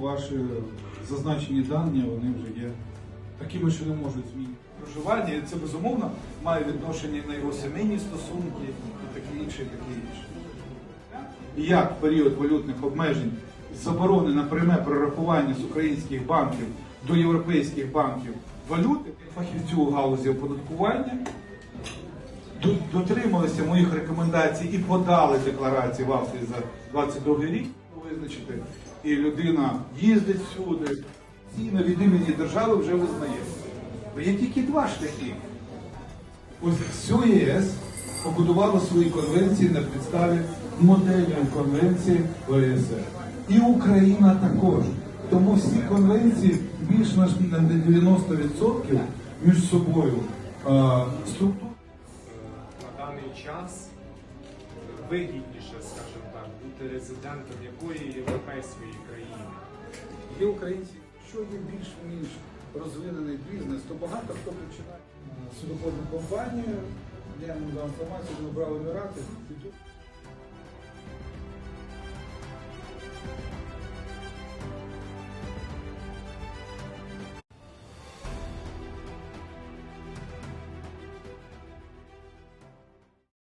ваші зазначені дані вони вже є такими, що не можуть змінити. Проживання і це безумовно має відношення на його сімейні стосунки і таке інше, і таке інше. І як період валютних обмежень заборони на пряме прорахування з українських банків до європейських банків валюти, фахівцю у галузі оподаткування дотрималися моїх рекомендацій і подали декларації в Австрії за 22 рік визначити. І людина їздить всюди, ціна від імені держави вже визнає. Бо є тільки два шляхи. Ось все ЄС побудувало свої конвенції на підставі модельної конвенції ОСР. І Україна також. Тому всі конвенції більш на 90% між собою е, структур. на даний час вигідніше, скажімо так, бути резидентом якої європейської країни. Є українці, що є більш ніж розвинений бізнес, то багато хто починає судоходну компанію, я вам дав інформацію, ми брали Емірати, і тут